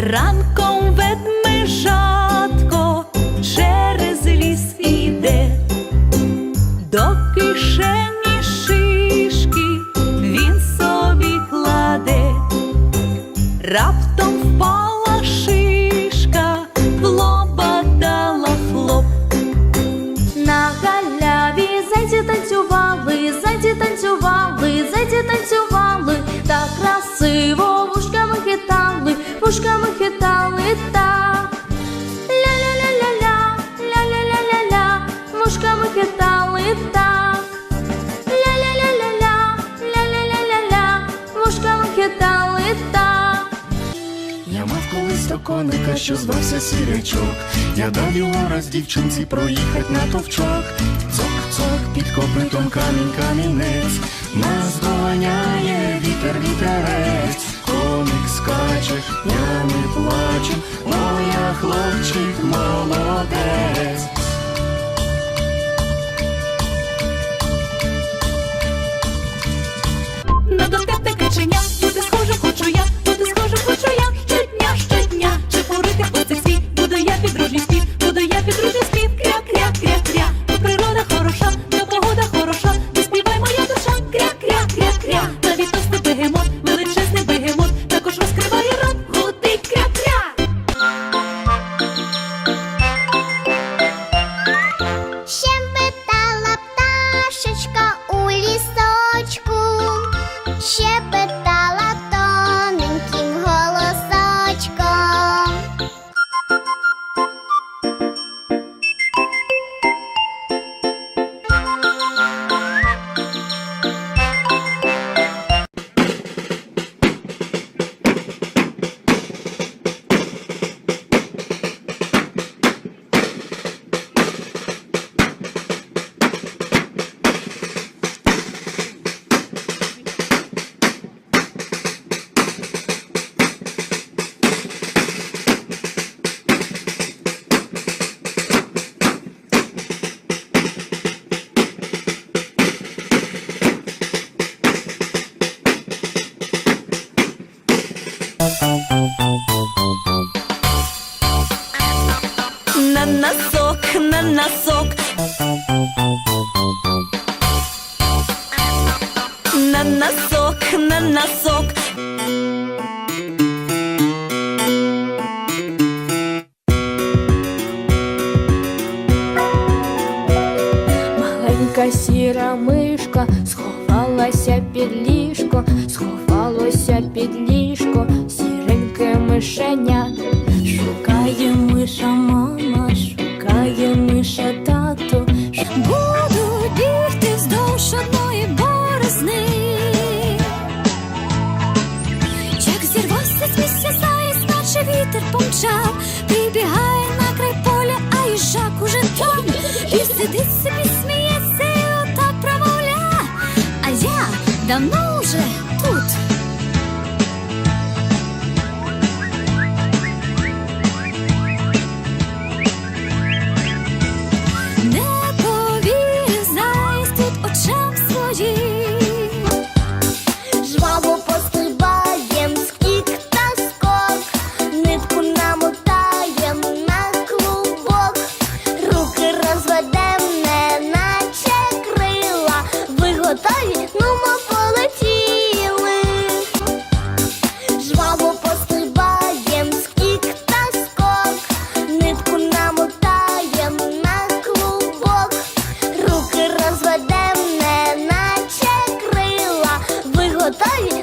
Ранком ведмежатко через ліс іде, до кишені шишки він собі кладе, раптом впала шишка, в лоба дала хлоп. На галяві зайці танцювали, зайці танцювали, зайці танцювали, хитали так. Я мав колись до коника, що звався сірячок. Я дав його раз дівчинці проїхать на товчок. Цок-цок, під копитом камінь камінець. Нас доганяє вітер вітерець. Коник скаче, я не плачу, моя хлопчик носок, на носок. На носок, на носок. Маленька сіра мишка сховалася під ліжко, сховалося під ліжко, сіреньке мишеня. Собі, сміється, Tá voltar.